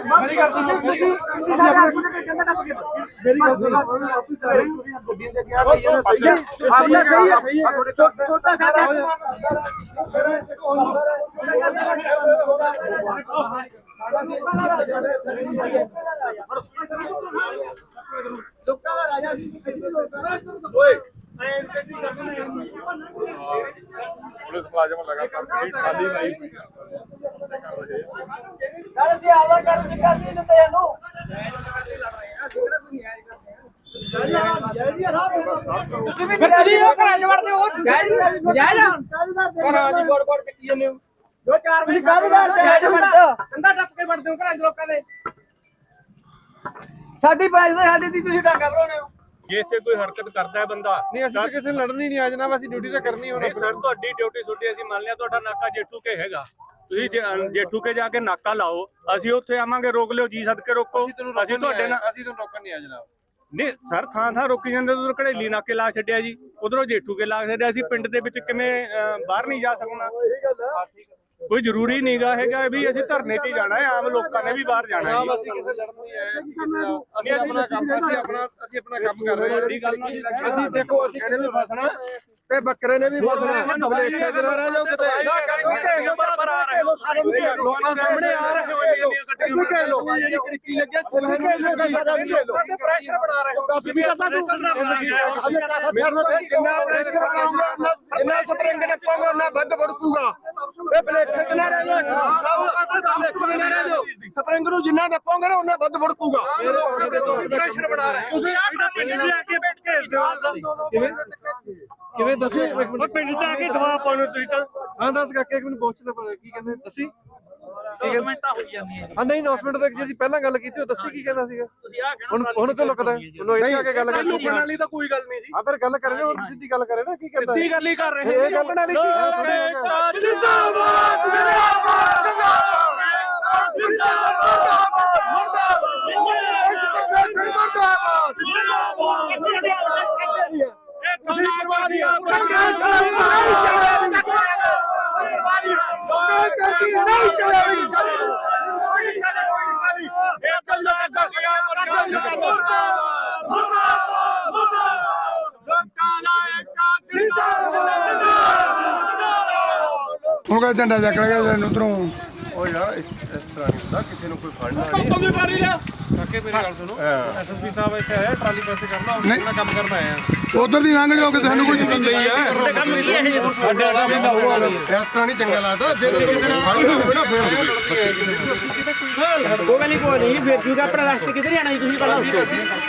ਮੇਰੀ ਗੱਲ ਸੁਣੋ ਮੇਰੀ ਮੇਰੀ ਗੱਲ ਸੁਣੋ ਗੱਡੀਆਂ ਦੇ ਗਿਆ ਸਹੀ ਹੈ ਸਹੀ ਹੈ ਆਪਣਾ ਸਹੀ ਹੈ ਸਹੀ ਹੈ ਛੋਟਾ ਸਾਡਾ ਲੋਕਾਂ ਦਾ ਰਾਜਾ ਸੀ ਪੁਲਿਸ ਮੁਲਾਜ਼ਮ ਲਗਾਤਾਰ ਖਾਲੀ ਲਾਈ ਹੋਈ ਆ ਸਰ ਅਸੀਂ ਆਪਦਾ ਕੰਮ ਨਹੀਂ ਕਰਨੀ ਦਿੰਦੇ ਇਹਨੂੰ। ਤੁਸੀਂ ਵੀ ਕਰੀ ਉਹ ਘਰਾਂ ਚ ਵੜਦੇ ਹੋ ਜਾਇਜ਼ ਜਾਇਜ਼ ਘਰਾਂ ਦੀ ਗੋੜ ਗੋੜ ਚੱਕੀ ਜਾਂਦੇ ਹੋ? ਜੋ ਚਾਰ ਵਜੇ ਕਾਹਦਾਰ ਜਾਇਜ਼ ਵੜਦੇ ਕੰਦਾ ਟੱਪ ਕੇ ਵੜਦੇ ਹੋ ਘਰਾਂ ਦੇ ਲੋਕਾਂ ਦੇ। ਸਾਡੀ ਪੈਸੇ ਸਾਡੀ ਦੀ ਤੁਸੀਂ ਡਾਂਗਾ ਭਰਾਉਣੇ ਹੋ। ਜੇ ਇੱਥੇ ਕੋਈ ਹਰਕਤ ਕਰਦਾ ਹੈ ਬੰਦਾ ਨਹੀਂ ਅਸੀਂ ਤਾਂ ਕਿਸੇ ਨੂੰ ਲੜਨ ਹੀ ਨਹੀਂ ਆ ਜਨਾਬ ਅਸੀਂ ਡਿਊਟੀ ਤਾਂ ਕਰਨੀ ਹੁਣ ਸਰ ਤੁਹਾਡੀ ਡਿਊਟੀ ਛੁੱਟੀ ਅਸੀਂ ਮੰਨ ਲਿਆ ਤੁਹਾਡਾ ਨਾਕਾ ਜੇਠੂ ਕੇ ਹੈਗਾ। ਤੁਸੀਂ ਜੇ- ਅਹ ਜੇਠੂ ਕੇ ਜਾ ਕੇ ਨਾਕਾ ਲਾਓ ਅਸੀਂ ਉੱਥੇ ਆਵਾਂਗੇ ਰੋਕ ਲਿਓ ਜੀ ਸਦਕੇ ਰੋਕੋ। ਅਸੀਂ ਤੁਹਾਨੂੰ ਅਸੀਂ ਰੋਕਣ ਤੁਹਾਡੇ ਨਾਲ ਆਏ ਅਸੀਂ ਤੁਹਾਨੂੰ ਰੋਕਣ ਨਹੀਂ ਆ ਜਨਾਬ। ਨਹੀਂ ਸਰ ਥਾਂ ਥਾਂ ਰੋਕੀ ਜਾਂਦੇ ਉਧਰ ਘੜੇਲੀ ਨਾਕੇ ਲਾ ਛੱਡਿਆ ਜੀ। ਉਧਰੋਂ ਜੇਠੂ ਕੇ ਲਾ ਛੱਡਿਆ ਅਸੀਂ ਪਿੰਡ ਦੇ ਵਿੱਚ ਕਿਵੇਂ ਅਹ, ਬਾਹਰ ਨਹੀਂ ਜਾ ਸਕਣਾ। ਕੋਈ ਜ਼ਰੂਰੀ ਨਹੀਂਗਾ ਹੈਗਾ ਵੀ ਅਸੀਂ ਧਰਨੇ 'ਚ ਹੀ ਜਾਣਾ ਹੈ ਆਮ ਲੋਕਾਂ ਨੇ ਵੀ ਬਾਹਰ ਜਾਣਾ ਹੈ ਜੀ। ਅਸੀਂ ਕਿਸੇ ਲੜਨ ਨਹੀਂ ਆਏ। ਅਸੀਂ ਆਪਣਾ ਕੰਮ ਅਸੀਂ ਆਪਣਾ ਅਸੀਂ ਆਪਣਾ ਕੰਮ ਕਰ ਰਹੇ ਹਾਂ। ਅਸੀਂ ਦੇਖੋ ਅਸੀਂ ਇਹਨੇ ਵੀ ਫਸਣਾ। ਤੇ ਬੱਕਰੇ ਨੇ ਵੀ ਭਲੇਖੇ ਚ ਨਾ ਰਹਿ ਜਾਓ ਕਿਤੇ ਲੋਕਾਂ ਸਾਹਮਣੇ ਆ ਰਹੇ ਹੋ ਇੱਥੇ ਕਹਿ ਲੋ ਜਿਹੜੀ ਖਿੜਕੀ ਲੱਗੇ ਥੱਲੇ ਨੂੰ ਲੱਗੀ ਪ੍ਰੈਸ਼ਰ ਬਣਾ ਰਹੇ ਹੋ ਕਾਫੀ ਵੀ ਕਰਦਾ ਤੂੰ ਜਿੰਨਾ ਪ੍ਰੈਸ਼ਰ ਬਣਾਉਂਗਾ ਉਹਨਾਂ ਜਿੰਨਾ ਸਪਰਿੰਗ ਨੇ ਪਾਉਂਗਾ ਉਹਨਾਂ ਵੱਧ ਵੜਕੂਗਾ ਇਹ ਭਲੇਖੇ ਚ ਨਾ ਰਹਿ ਜਾਓ ਸਭ ਭਲੇਖੇ ਚ ਨਾ ਰਹਿ ਜਾਓ ਸਪਰਿੰਗ ਨੂੰ ਜਿੰਨਾ ਨੱਪੋਗੇ ਨਾ ਉਹਨਾਂ ਵੱਧ ਵੜਕੂਗਾ ਪ੍ਰੈਸ਼ਰ ਬਣਾ ਰਹੇ ਤੁਸੀਂ ਪਿੰਡ 'ਚ ਆ ਕੇ ਬੈਠ ਕੇ ਕਿਵੇਂ ਦੱਸੋ ਇੱਕ ਮਿੰਟ ਪਿੰਡ 'ਚ ਆ ਕੇ ਦਵਾ ਪਾਉਣੋ ਤੁਸੀਂ ਤਾਂ ਹਾਂ ਦੱਸ ਕਾਕੇ ਇੱਕ ਮਿੰਟ ਪੁੱਛ ਲੈ ਕੀ ਕਹਿੰਦੇ ਦੱਸੀ ਕੀ ਕਹਿੰਦੇ ਹੋਈ ਜਾਂਦੀਆਂ ਹਾਂ ਨਹੀਂ ਅਨਾਉਂਸਮੈਂਟ ਤੇ ਜਿਹੜੀ ਪਹਿਲਾਂ ਗੱਲ ਕੀਤੀ ਉਹ ਦੱਸੀ ਕੀ ਕਹਿੰਦਾ ਸੀਗਾ ਹੁਣ ਹੁਣ ਤੇ ਲੁਕਦਾ ਉਹਨੂੰ ਇੱਥੇ ਆ ਕੇ ਗੱਲ ਕਰ ਲੁਕਣ ਵਾਲੀ ਤਾਂ ਕੋਈ ਗੱਲ ਨਹੀਂ ਜੀ ਆ ਫਿਰ ਗੱਲ ਕਰੇ ਨਾ ਹੁਣ ਸਿੱਧੀ ਗੱਲ ਕਰੇ ਨਾ ਕੀ ਕਹਿੰਦਾ ਸਿੱਧੀ ਗੱਲ ਹੀ ਕਰ ਰਹੇ ਇਹ ਲੁਕਣ ਵਾਲੀ ਕੀ ਗੱਲ ਕਰੇ ਜਿੰਦਾਬਾਦ ਹੁਣ ਕਾ ਝੰਡਾ ਚੱਕ ਜਨ ਉਧਰੋਂ ਉਹ ਯਾਰ ਇਸ ਇਸ ਤਰ੍ਹਾਂ ਨਹੀਂ ਹੁੰਦਾ ਕਿਸੇ ਨੂੰ ਕੋਈ ਫੜਨਾ ਨਹੀਂ ਕਾਕੇ ਮੇਰੀ ਗੱਲ ਸੁਣੋ ਐਸਐਸਪੀ ਸਾਹਿਬ ਇੱਥੇ ਆਇਆ ਟਰਾਲੀ ਪਾਸੇ ਕਰਨਾ ਹੁਣ ਨਹੀਂ। ਆਪਣਾ ਕੰਮ ਕਰਨ ਆਏ ਆ। ਉਧਰ ਦੀ ਲੰਘ ਜਾਓ ਕਿ ਤੁਹਾਨੂੰ ਕੋਈ ਸਹੀ ਹੈ। ਕੰਮ ਕੀ ਹੈ ਜੀ ਸਾਡੇ ਵਾਲਾ ਵੀ ਇਸ ਤਰ੍ਹਾਂ ਨਹੀਂ ਚੰਗਾ ਲੱਗਦਾ ਜੇ ਤਾਂ ਕਿਸੇ ਨੂੰ ਫੜਨਾ ਹੋਵੇ ਨਾ ਫਿਰ ਕੋਈ ਨਹੀਂ ਕੋਈ ਨਹੀਂ ਫਿਰ ਜੂਗਾ ਆਪਣਾ ਰਸਤੇ ਕਿੱਧਰ ਜਾਣਾ ਜੀ ਤੁਸੀਂ ਪਹਿਲਾਂ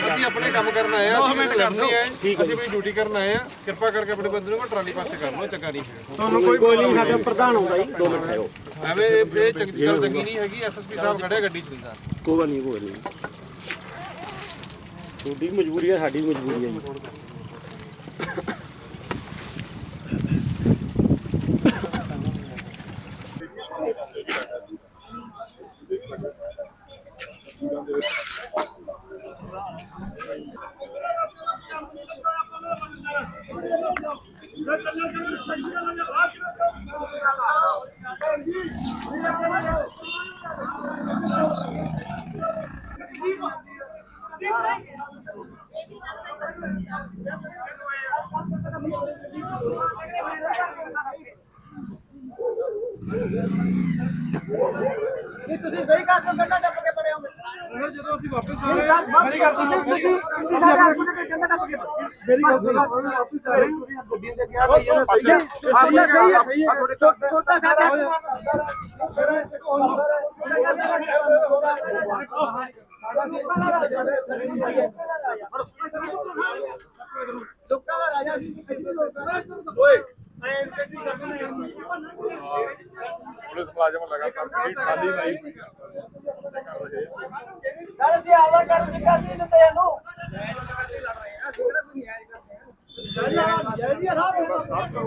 ਅਸੀਂ ਆਪਣੇ ਕੰਮ ਕਰਨ ਆਏ ਆ ਅਸੀਂ ਕਰਨੀ ਹੈ। ਅਸੀਂ ਆਪਣੀ ਡਿਊਟੀ ਕਰਨ ਆਏ ਆ ਕਿਰਪਾ ਕਰਕੇ ਆਪਣੇ ਬੰਦੇ ਨੂੰ ਟਰਾਲੀ ਪਾਸੇ ਕਰ ਲਓ ਚੰਗਾ ਨਹੀਂ ਫਿਰ ਤੁਹਾਨੂੰ ਕੋਈ ਨਹੀਂ ਸਾਡਾ ਪ੍ਰਧਾਨ ਆਉਂਦਾ ਜੀ 2 ਮਿੰਟ ਆਇਓ ਐਵੇਂ ਇਹ ਇਹ ਚੰਗੀ ਗੱਲ ਚੰਗੀ ਨਹੀਂ ਹੈਗੀ ਐਸਐਸਪੀ ਸਾਹਿਬ ਖੜਿਆ ਗੱਡੀ ਚਲਦਾ। ਕੋਈ ਨਹੀਂ ਕੋਈ ਨਹੀਂ। ਤੁਹਾਡੀ ਮਜਬੂਰੀ ਹੈ ਸਾਡੀ ਮਜਬੂਰੀ ਹੈ ਜੀ ਨਹੀਂ ਤੁਸੀਂ ਸਹੀ ਕਰ ਦੋ ਕੰਡਾ ਟੱਪ ਕੇ ਪੜੇ ਹੋਗੇ ਹੁਣ ਜਦੋਂ ਅਸੀਂ ਵਾਪਸ ਆ ਰਹੇ ਹਾਂ ਮੇਰੀ ਗੱਲ ਸੁਣੋ ਮੇਰੀ ਕੰਡਾ ਟੱਪ ਕੇ ਮੇਰੀ ਗੱਲ ਸੁਣੋ ਵਾਪਸ ਆ ਰਹੇ ਹਾਂ ਗੱਡੀਆਂ ਦੇ ਗਿਆ ਸਹੀ ਹੈ ਸਹੀ ਹੈ ਆਪਣਾ ਸਹੀ ਹੈ ਛੋਟਾ ਸਾਡਾ ਲੋਕਾਂ ਦਾ ਰਾਜਾ ਸੀ ਪੁਲਿਸ ਮੁਲਾਜ਼ਮ ਲਗਾਤਾਰ ਜਿਹੜੀ ਖਾਲੀ ਆ ਸਰ ਅਸੀਂ ਆਪਦਾ ਕੰਮ ਨਹੀਂ ਕਰਨੀ ਦਿੰਦੇ ਇਹਨੂੰ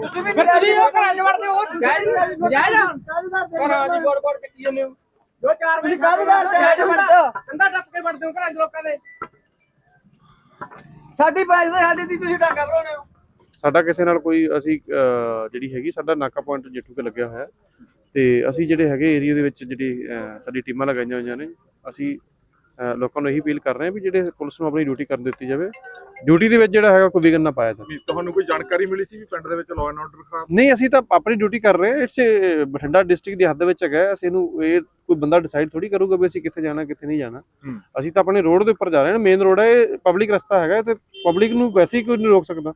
ਤੁਸੀਂ ਵੀ ਕਰੀ ਉਹ ਘਰਾਂ ਚ ਵੜਦੇ ਹੋ ਜਾਇਜ਼ ਜਾਇਜ਼ ਘਰਾਂ ਦੀ ਗੋੜ ਗੋੜ ਚੱਕੀ ਜਾਂਦੇ ਹੋ? ਜੋ ਚਾਰ ਵਜੇ ਕਾਹਦਾਰ ਜਾਇਜ਼ ਵੜਦੇ ਕੰਦਾ ਟੱਪ ਕੇ ਵੜਦੇ ਹੋ ਘਰਾਂ ਦੇ ਲੋਕਾਂ ਦੇ। ਸਾਡੀ ਪੈਸੇ ਸਾਡੀ ਦੀ ਤੁਸੀਂ ਡਾਂਗਾ ਭਰਾਉਣੇ ਹੋ। ਸਾਡਾ ਕਿਸੇ ਨਾਲ ਕੋਈ ਅਸੀਂ ਜਿਹੜੀ ਹੈਗੀ ਸਾਡਾ ਨਾਕਾ ਪੁਆਇੰਟ ਜੇਠੂ ਕੇ ਲੱਗਿਆ ਹੋਇਆ ਤੇ ਅਸੀਂ ਜਿਹੜੇ ਹੈਗੇ ਏਰੀਆ ਦੇ ਵਿੱਚ ਜਿਹੜੀ ਸਾਡੀ ਟੀਮਾਂ ਲਗਾਈਆਂ ਹੋਈਆਂ ਨੇ ਅਸੀਂ ਲੋਕਾਂ ਨੂੰ ਇਹੀ ਅਪੀਲ ਕਰ ਰਹੇ ਹਾਂ ਵੀ ਜਿਹੜੇ ਪੁਲਿਸ ਨੂੰ ਆਪਣੀ ਡਿਊਟੀ ਕਰਨ ਦਿੱਤੀ ਜਾਵੇ। ਡਿਊਟੀ ਦੇ ਵਿੱਚ ਜਿਹੜਾ ਹੈਗਾ ਕੋਈ ਵਿਘਨ ਨਾ ਪਾਇਆ ਜਾਵੇ। ਤੁਹਾਨੂੰ ਕੋਈ ਜਾਣਕਾਰੀ ਮਿਲੀ ਸੀ ਵੀ ਪਿੰਡ ਦੇ ਵਿੱਚ ਲਾਅ ਐਂਡ ਆਰਡਰ ਖਰਾਬ ਨਹੀਂ ਅਸੀਂ ਤਾਂ ਆਪਣੀ ਡਿਊਟੀ ਕਰ ਰਹੇ ਹਾਂ। ਇਟਸ ਬਠਿੰਡਾ ਡਿਸਟ੍ਰਿਕਟ ਦੀ ਹੱਦ ਵਿੱਚ ਹੈਗਾ। ਅਸੀਂ ਇਹਨੂੰ ਇਹ ਕੋਈ ਬੰਦਾ ਡਿਸਾਈਡ ਥੋੜੀ ਕਰੂਗਾ ਵੀ ਅਸੀਂ ਕਿੱਥੇ ਜਾਣਾ ਕਿੱਥੇ ਨਹੀਂ ਜਾਣਾ। ਅਸੀਂ ਤਾਂ ਆਪਣੇ ਰੋਡ ਦੇ ਉੱਪਰ ਜਾ ਰਹੇ ਹਾਂ। ਮੇਨ ਰੋਡ ਹੈ ਇਹ ਪਬਲਿਕ ਰਸਤਾ ਹੈਗਾ ਤੇ ਪਬਲਿਕ ਨੂੰ ਵੈਸੇ ਹੀ ਕੋਈ ਨਹੀਂ ਰੋਕ ਸਕਦਾ।